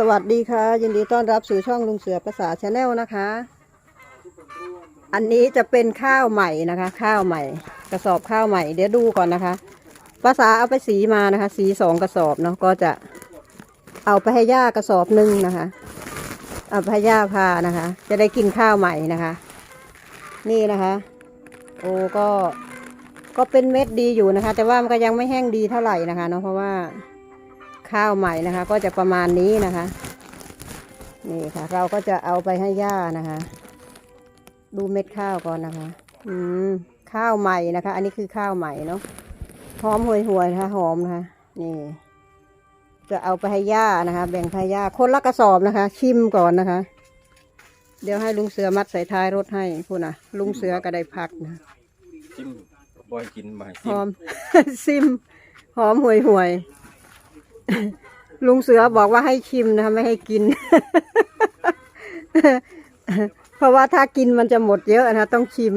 สวัสดีค่ะ ยินดีต้อนรับสู่ช่องลุงเสือภาษาชาแนลนะคะ อันนี้จะเป็นข้าวใหม่นะคะ ข้าวใหม่ กระสอบข้าวใหม่ เดี๋ยวดูก่อนนะคะ ภาษาเอาไปสีมานะคะ สีสองกระสอบเนาะก็จะเอาไปให้ย่ากระสอบหนึ่งนะคะ เอาไปให้ย่าพานะคะ จะได้กินข้าวใหม่นะคะ นี่นะคะ โอ้ก็ก็เป็นเม็ดดีอยู่นะคะ แต่ว่ามันก็ยังไม่แห้งดีเท่าไหร่นะคะเนาะเพราะว่า ข้าวใหม่นะคะ ก็จะประมาณนี้นะคะ นี่ค่ะ เราก็จะเอาไปให้ย่านะคะ ดูเม็ดข้าวก่อนนะคะ อืมข้าวใหม่นะคะ อันนี้คือข้าวใหม่เนาะหอมห่วยห่วยๆนะคะหอมนะคะ นี่ จะเอาไปให้ย่านะคะ แบ่งให้ย่าคนละกระสอบนะคะ ชิมก่อนนะคะ เดี๋ยวให้ลุงเสือมัดใส่ท้ายรถให้พูดนะลุงเสือก็ได้พักนะจิ้มบอยกินมาให้หจิ้อมมซิมหอมห่วยห่วยๆ ลุงเสือบอกว่าให้ชิมนะคะไม่ให้กิน เพราะว่าถ้ากินมันจะหมดเยอะนะคะต้องชิม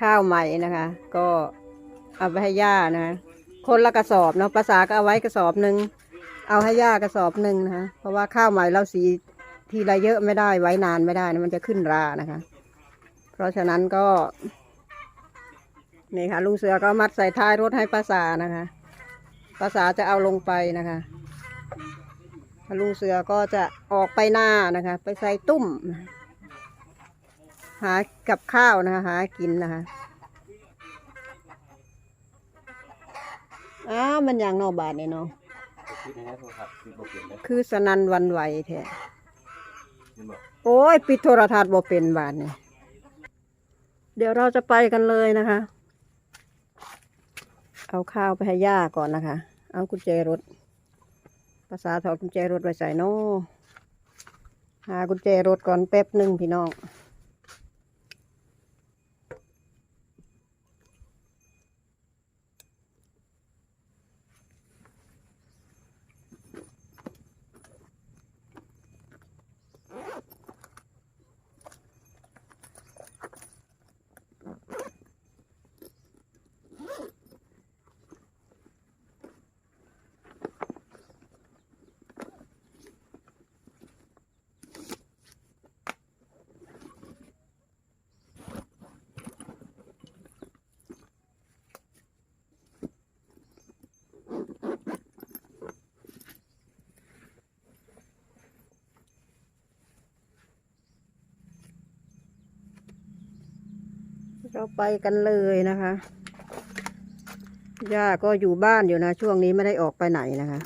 ข้าวใหม่นะคะ ก็เอาไปให้ย่านะคะคนละกระสอบเนาะภาษาก็เอาไว้กระสอบหนึ่งเอาให้ย่ากระสอบหนึ่งนะคะเพราะว่าข้าวใหม่เราสีทีละเยอะไม่ได้ไว้นานไม่ได้นะมันจะขึ้นรานะคะ เพราะฉะนั้นก็นี่ค่ะลุงเสือก็มัดใส่ท้ายรถให้ภาษานะคะ ภาษาจะเอาลงไปนะคะลุงเสือก็จะออกไปหน้านะคะ ไปใส่ตุ้มหากับข้าวนะคะ หากินนะคะ อ้าวมันอย่างนอกบาทเนี่ยเนาะคิดในนั้นโทรศัพท์คือบอกเปลี่ยนได้คือสนันหวันไหวแท้เห็นบอกโอ้ย ปิดโทรทัศน์บ่เป็นบาทเนี่ยเดี๋ยวเราจะไปกันเลยนะคะ เอาข้าวไปให้ย่าก่อนนะคะ เอากุญแจรถ ภาษาถอดกุญแจรถไว้ใส่โน่หากุญแจรถก่อนแป๊บหนึ่งพี่น้อง เราไปกันเลยนะคะย่าก็อยู่บ้านอยู่นะ ช่วงนี้ไม่ได้ออกไปไหนนะคะ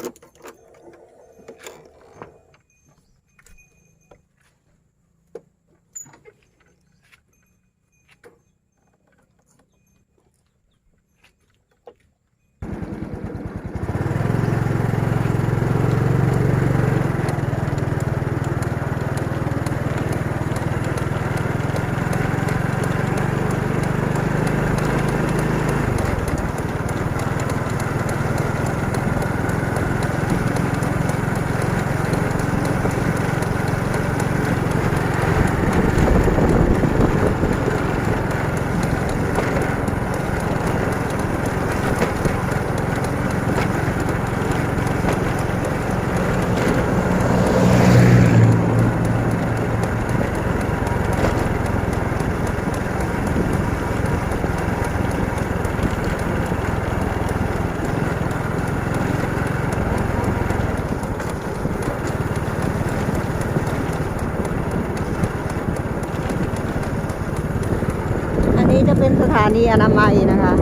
เป็นสถานีอนามัยนะคะ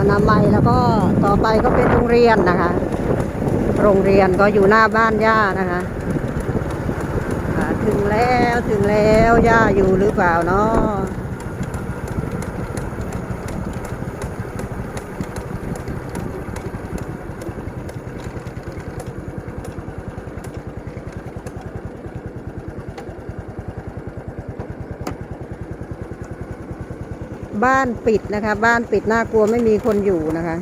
อนามัยแล้วก็ต่อไปก็เป็นโรงเรียนนะคะ โรงเรียนก็อยู่หน้าบ้านย่านะคะถึงแล้วถึงแล้วย่าอยู่หรือเปล่าเนาะ บ้านปิดนะคะ บ้านปิดน่ากลัวไม่มีคนอยู่นะคะ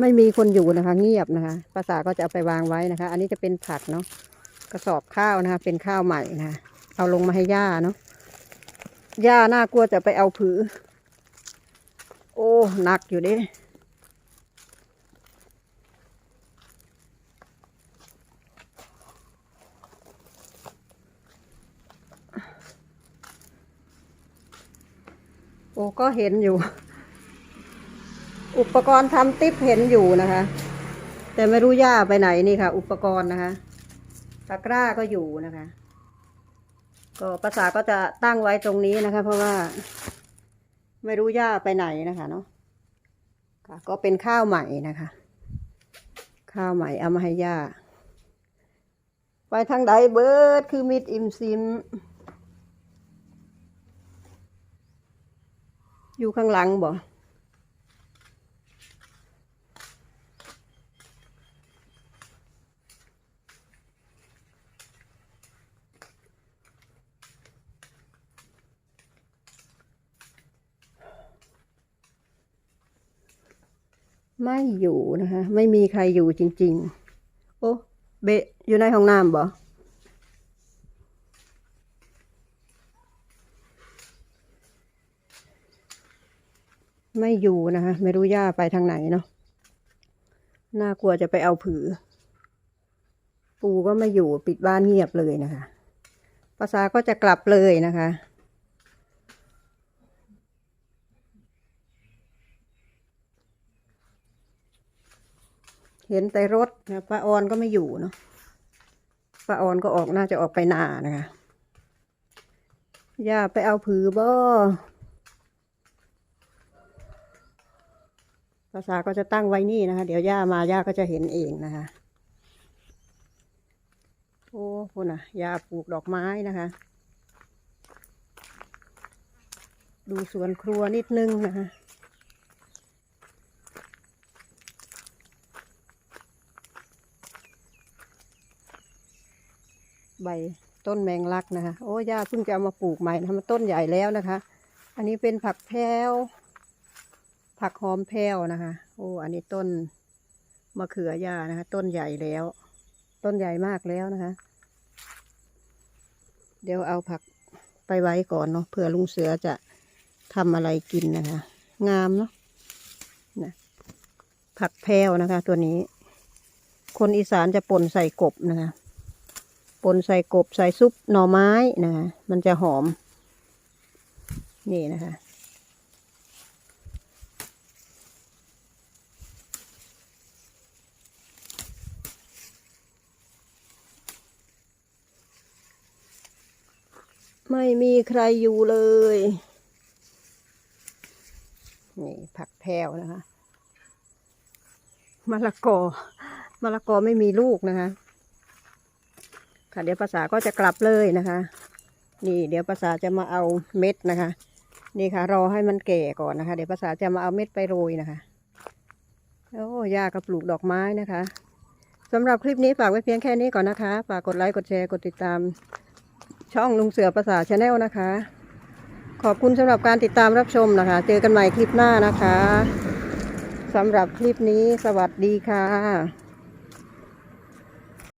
ไม่มีคนอยู่นะคะ เงียบนะคะ ภาษาก็จะเอาไปวางไว้นะคะ อันนี้จะเป็นผักเนาะกระสอบข้าวนะคะ เป็นข้าวใหม่นะคะเอาลงมาให้ย่าเนาะย่าน่ากลัวจะไปเอาผือ โอ้หนักอยู่ดิ อ้ก็เห็นอยู่ อุปกรณ์ทำติ๊บเห็นอยู่นะคะ แต่ไม่รู้ย่าไปไหนนี่ค่ะ อุปกรณ์นะคะตะกร้าก็อยู่นะคะ ก็ภาษาก็จะตั้งไว้ตรงนี้นะคะ เพราะว่า ไม่รู้ย่าไปไหนนะคะเนาะค่ะ ก็เป็นข้าวใหม่นะคะ ข้าวใหม่เอามาให้ย่าไปทางใดเบิร์ดคือมิดอิมซิม อยู่ข้างหลังบ่ไม่อยู่นะคะ ไม่มีใครอยู่จริง ๆ โอ้เบะอยู่ในห้องน้ำบ่ ไม่อยู่นะคะไม่รู้ย่าไปทางไหนเนาะน่ากลัวจะไปเอาผือ ปูก็ไม่อยู่ปิดบ้านเงียบเลยนะคะภาษาก็จะกลับเลยนะคะ เห็นแต่รถนะป้าออนก็ไม่อยู่เนาะป้าออนก็ออกน่าจะออกไปนานะคะ ย่าไปเอาผือบ่ ภาษาก็จะตั้งไว้นี่นะคะ เดี๋ยวย่ามาย่าก็จะเห็นเองนะคะ โอ้คุณน่ะย่าปลูกดอกไม้นะคะ ดูสวนครัวนิดนึงนะคะใบต้นแมงลักนะคะ โอ้ย่าเพิ่งจะเอามาปลูกใหม่นะมันต้นใหญ่แล้วนะคะ อันนี้เป็นผักแพรว ผักหอมแพรวนะคะ โอ้ อันนี้ต้นมะเขือย่านะคะ ต้นใหญ่แล้ว ต้นใหญ่มากแล้วนะคะ เดี๋ยวเอาผักไปไว้ก่อนเนาะเผื่อลุงเสือจะทำอะไรกินนะคะ งามเนาะนะผักแพรวนะคะ ตัวนี้ คนอีสานจะป่นใส่กบนะคะปนใส่กบใส่ซุปหน่อไม้นะคะมันจะหอม นี่นะคะ ไม่มีใครอยู่เลย นี่ผักแพรวนะคะมะละกอมะละกอไม่มีลูกนะคะ ค่ะเดี๋ยวภาษาก็จะกลับเลยนะคะ นี่เดี๋ยวภาษาจะมาเอาเม็ดนะคะ นี่ค่ะ รอให้มันแก่ก่อนนะคะ เดี๋ยวภาษาจะมาเอาเม็ดไปโรยนะคะโอ้ยาก็ปลูกดอกไม้นะคะสำหรับคลิปนี้ฝากไว้เพียงแค่นี้ก่อนนะคะ ฝากกดไลค์ กดแชร์ กดติดตาม ช่องลุงเสือภาษาชาแนลนะคะ ขอบคุณสำหรับการติดตามรับชมนะคะ เจอกันใหม่คลิปหน้านะคะสำหรับคลิปนี้สวัสดีค่ะ